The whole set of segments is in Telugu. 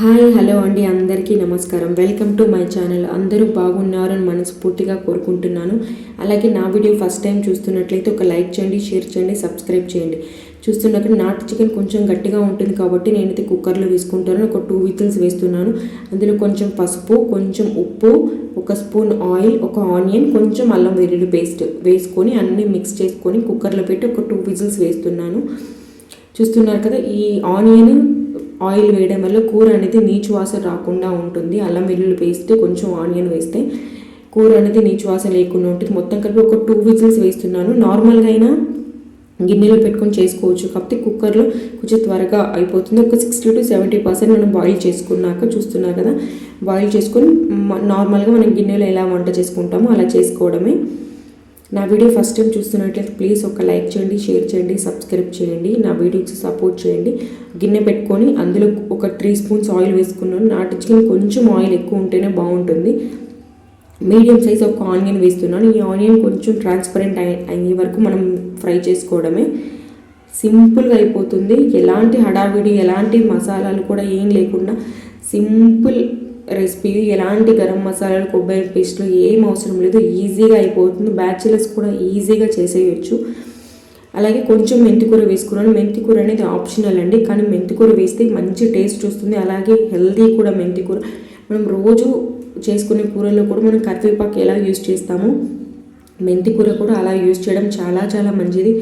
హాయ్ హలో అండి అందరికీ నమస్కారం. Welcome to my channel. అందరూ బాగున్నారని మనస్ఫూర్తిగా కోరుకుంటున్నాను. అలాగే నా వీడియో ఫస్ట్ టైం చూస్తున్నట్లయితే ఒక లైక్ చేయండి షేర్ చేయండి సబ్స్క్రైబ్ చేయండి. చూస్తున్నట్టు నాటు చికెన్ కొంచెం గట్టిగా ఉంటుంది కాబట్టి నేనైతే కుక్కర్లో వేసుకుంటాను. ఒక టూ విజిల్స్ వేస్తున్నాను. అందులో కొంచెం పసుపు కొంచెం ఉప్పు ఒక స్పూన్ ఆయిల్ ఒక ఆనియన్ కొంచెం అల్లం వెల్లుల్లి పేస్ట్ వేసుకొని అన్నీ మిక్స్ చేసుకొని కుక్కర్లో పెట్టి ఒక టూ విజిల్స్ వేస్తున్నాను. చూస్తున్నారు కదా ఈ ఆనియన్ ఆయిల్ వేయడం వల్ల కూర అనేది నీచు వాసన రాకుండా ఉంటుంది. అల్లం వెల్లుల్లి పేస్ట్ కొంచెం ఆనియన్ వేస్తే కూర అనేది నీచు వాసన లేకుండా ఉంటుంది. మొత్తం కలిపి ఒక టూ విజిల్స్ వేస్తున్నాను. నార్మల్గా అయినా గిన్నెలో పెట్టుకొని చేసుకోవచ్చు. కాకపోతే కుక్కర్లో కొంచెం త్వరగా అయిపోతుంది. ఒక సిక్స్టీ టు సెవెంటీ పర్సెంట్ మనం బాయిల్ చేసుకున్నాక చూస్తున్నారు కదా బాయిల్ చేసుకొని నార్మల్గా మనం గిన్నెలో ఎలా వంట చేసుకుంటామో అలా చేసుకోవడమే. నా వీడియో ఫస్ట్ టైం చూస్తున్నట్లయితే ప్లీజ్ ఒక లైక్ చేయండి షేర్ చేయండి సబ్స్క్రైబ్ చేయండి నా వీడియోకి సపోర్ట్ చేయండి. గిన్నె పెట్టుకొని అందులో ఒక త్రీ స్పూన్స్ ఆయిల్ వేసుకున్నాను. నాటు చికెన్ కొంచెం ఆయిల్ ఎక్కువ ఉంటేనే బాగుంటుంది. మీడియం సైజ్ ఒక ఆనియన్ వేస్తున్నాను. ఈ ఆనియన్ కొంచెం ట్రాన్స్పరెంట్ అయ్యే వరకు మనం ఫ్రై చేసుకోవడమే. సింపుల్గా అయిపోతుంది. ఎలాంటి హడావిడి ఎలాంటి మసాలాలు కూడా ఏం లేకుండా సింపుల్ రెసిపీ ఎలాంటి గరం మసాలాలు కొబ్బరి పేస్ట్లు ఏం అవసరం లేదు ఈజీగా అయిపోతుంది. బ్యాచిలర్స్ కూడా ఈజీగా చేసేయచ్చు. అలాగే కొంచెం మెంతికూర వేసుకున్నాను. మెంతికూర అనేది ఆప్షనల్ అండి కానీ మెంతికూర వేస్తే మంచి టేస్ట్ వస్తుంది. అలాగే హెల్దీ కూడా మెంతికూర. మనం రోజు చేసుకునే కూరల్లో కూడా మనం కరివేపాకు ఎలా యూజ్ చేస్తామో మెంతికూర కూడా అలా యూజ్ చేయడం చాలా చాలా మంచిది.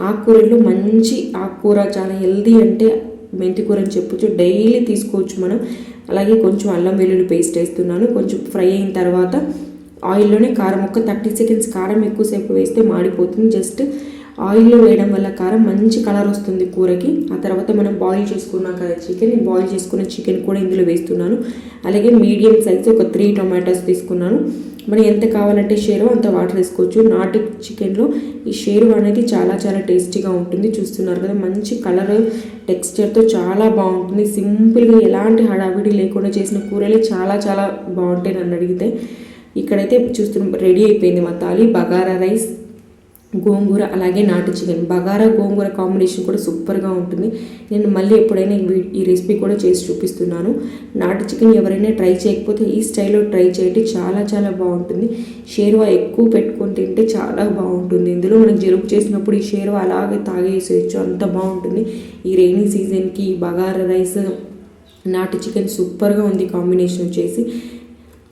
ఆకుకూరల్లో మంచి ఆకుకూర చాలా హెల్దీ అంటే మెంతికూర అని చెప్పొచ్చు డైలీ తీసుకోవచ్చు మనం. అలాగే కొంచెం అల్లం వెల్లుల్లి పేస్ట్ వేస్తున్నాను. కొంచెం ఫ్రై అయిన తర్వాత ఆయిల్లోనే కారం ఒక థర్టీ సెకండ్స్ కారం ఎక్కువసేపు వేస్తే మాడిపోతుంది. జస్ట్ ఆయిల్లో వేయడం వల్ల కారం మంచి కలర్ వస్తుంది కూరకి. ఆ తర్వాత మనం బాయిల్ చేసుకున్నాం కదా చికెన్ బాయిల్ చేసుకున్న చికెన్ కూడా ఇందులో వేస్తున్నాను. అలాగే మీడియం సైజ్ ఒక త్రీ టొమాటోస్ తీసుకున్నాను. మనం ఎంత కావాలంటే షేరో అంత వాటర్ వేసుకోవచ్చు నాటు చికెన్లో ఈ షేరు అనేది చాలా చాలా టేస్టీగా ఉంటుంది. చూస్తున్నారు కదా మంచి కలర్ టెక్స్చర్తో చాలా బాగుంటుంది. సింపుల్గా ఎలాంటి హడావిడి లేకుండా చేసిన కూరలే చాలా చాలా బాగుంటాయి నన్ను అడిగితే. ఇక్కడైతే చూస్తున్నాం రెడీ అయిపోయింది మా తాలి. బగారా రైస్ గోంగూర అలాగే నాటు చికెన్. బగారా గోంగూర కాంబినేషన్ కూడా సూపర్గా ఉంటుంది. నేను మళ్ళీ ఎప్పుడైనా ఈ రెసిపీ కూడా చేసి చూపిస్తున్నాను. నాటు చికెన్ ఎవరైనా ట్రై చేయకపోతే ఈ స్టైల్లో ట్రై చేయండి. చాలా చాలా బాగుంటుంది. షేర్వా ఎక్కువ పెట్టుకొని తింటే చాలా బాగుంటుంది. ఇందులో మనం జలుబు చేసినప్పుడు ఈ షేర్వా అలాగే తాగేసేయచ్చు. అంత బాగుంటుంది. ఈ రైనీ సీజన్కి బగారా రైస్ నాటు చికెన్ సూపర్గా ఉంది కాంబినేషన్ వచ్చేసి.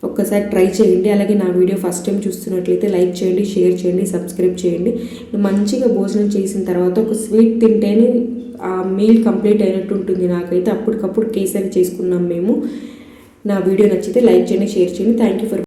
ఒక్కసారి ట్రై చేయండి. అలాగే నా వీడియో ఫస్ట్ టైం చూస్తున్నట్లయితే లైక్ చేయండి షేర్ చేయండి సబ్స్క్రైబ్ చేయండి. మంచిగా భోజనం చేసిన తర్వాత ఒక స్వీట్ తింటేనే ఆ మీల్ కంప్లీట్ అయినట్టు ఉంటుంది. నాకైతే అప్పటికప్పుడు కేసరి చేసుకున్నాం మేము. నా వీడియో నచ్చితే లైక్ చేయండి షేర్ చేయండి. Thank you for